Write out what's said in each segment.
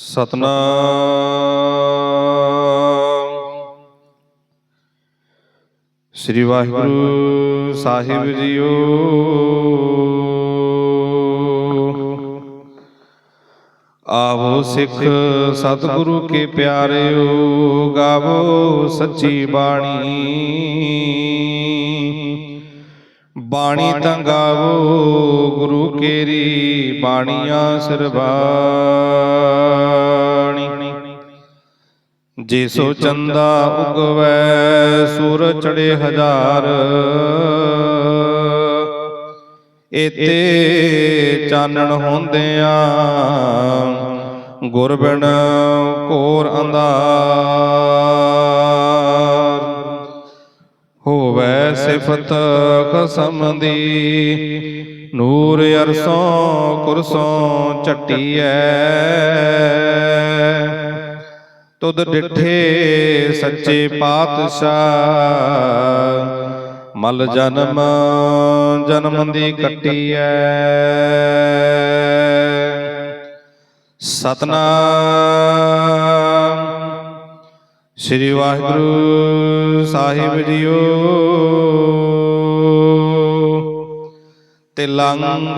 ਸਤਨਾਮ। ਸ੍ਰੀ ਵਾਹਿਗੁਰੂ ਸਾਹਿਬ ਜੀਓ। ਆਵੋ ਸਿੱਖ ਸਤਿਗੁਰੂ ਕੇ ਪਿਆਰਿਓ, ਗਾਵੋ ਸੱਚੀ ਬਾਣੀ। ਬਾਣੀ ਤਾਂ ਗਾਵੋ ਗੁਰੂ ਕੇਰੀ। ਬਾਣੀਆਂ ਸਰਬਾਣੀ ਜੇ ਸੋ ਚੰਦਾ ਉਗਵੈ, ਸੂਰ ਚੜੇ ਹਜ਼ਾਰ। ਇਤੇ ਚਾਨਣ ਹੁੰਦਿਆਂ ਗੁਰ ਕੋਰ ਘੋਰ ਅੰਧਾਰ। ਹੋਵੇ ਸਿਫਤ ਕਸਮ ਦੀ ਨੂਰ ਅਰਸੋਂ ਕੁਰਸੋਂ ਚਟੀਐ ਤੁਧ ਡਿਠੇ ਸੱਚੇ ਪਾਤਸ਼ਾਹ। ਮਲ ਜਨਮ ਜਨਮ ਦੀ ਕੱਟੀਐ। ਸਤਨਾਮ। ਸ੍ਰੀ ਵਾਹਿਗੁਰੂ ਸਾਹਿਬ ਜੀਓ। ਤਿਲੰਗ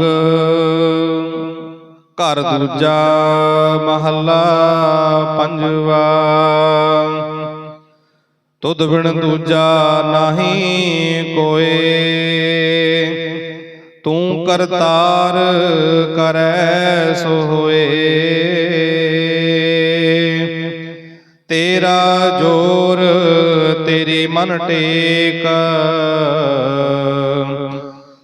ਘਰ ਦੂਜਾ ਮਹੱਲਾ ਪੰਜਵਾ। ਤੁਧ ਬਿਨ ਦੂਜਾ ਨਹੀਂ ਕੋਏ। ਤੂੰ ਕਰਤਾਰ ਕਰੈ ਸੋ ਹੋਏ ਤੇਰਾ ਜੋਰ ਤੇਰੀ ਮਨ ਟੇਕ।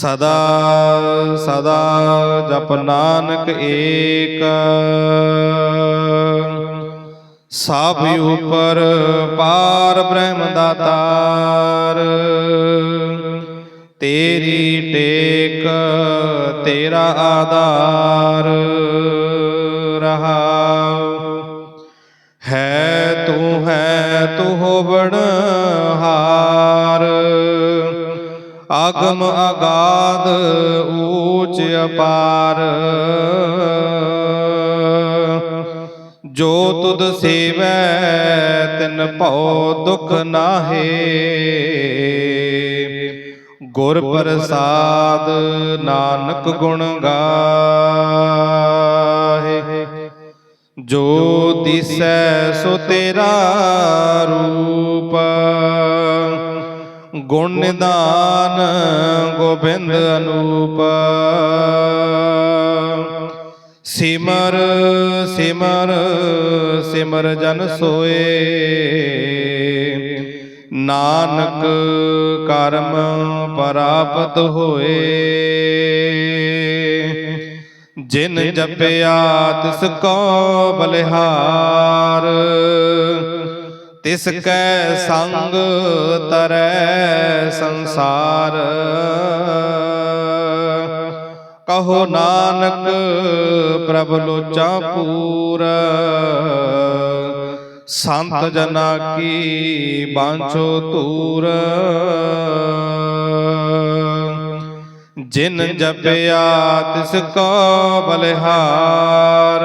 ਸਦਾ ਸਦਾ ਜਪ ਨਾਨਕ ਏਕ। ਸਭ ਉਪਰ ਪਾਰ ਬ੍ਰਹਮ ਦਾਤਾਰ ਤੇਰੀ। ਟੇਕ, ਤੇਰਾ ਆਧਾਰ ਰਹਾਉ ਹੈ ਤੂੰ ਹੈ ਤੂੰ ਹੋਵਣ ਹਾਰ। ਆਗਮ ਅਗਾਧ ਊਚ ਅਪਾਰ। ਜੋ ਤੁਧ ਸੇਵੈ, ਤਿਨ ਭਉ ਦੁਖ ਨਾਹੇ। ਗੁਰ ਪ੍ਰਸਾਦ ਨਾਨਕ ਗੁਣ ਗਾਹੇ। ਜੋ ਦਿਸੈ ਸੋ ਤੇਰਾ ਰੂਪ। ਗੁਣ ਨਿਦਾਨ ਗੋਬਿੰਦ ਅਨੂਪ। ਸਿਮਰ ਸਿਮਰ ਸਿਮਰ ਜਨ ਸੋਏ। ਨਾਨਕ ਕਰਮ ਪ੍ਰਾਪਤ ਹੋਏ। ਜਿਨ ਜਪਿਆ ਤਿਸ ਕੋ ਬਲਿਹਾਰ। ਤਿਸ ਕੈ ਸੰਗ ਤਰੈ ਸੰਸਾਰ। ਕਹੋ ਨਾਨਕ ਪ੍ਰਭ ਲੋਚਾ ਪੂਰ। ਸੰਤ ਜਨਾ ਕੀ ਬਾਂਛੋ ਤੂਰ ਜਿਨ ਜਪਿਆ ਤਿਸ ਕੋ ਬਲਿਹਾਰ।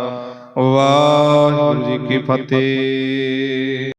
ਵਾਹਿਗੁਰੂ ਜੀ ਕੀ ਫਤਿਹ।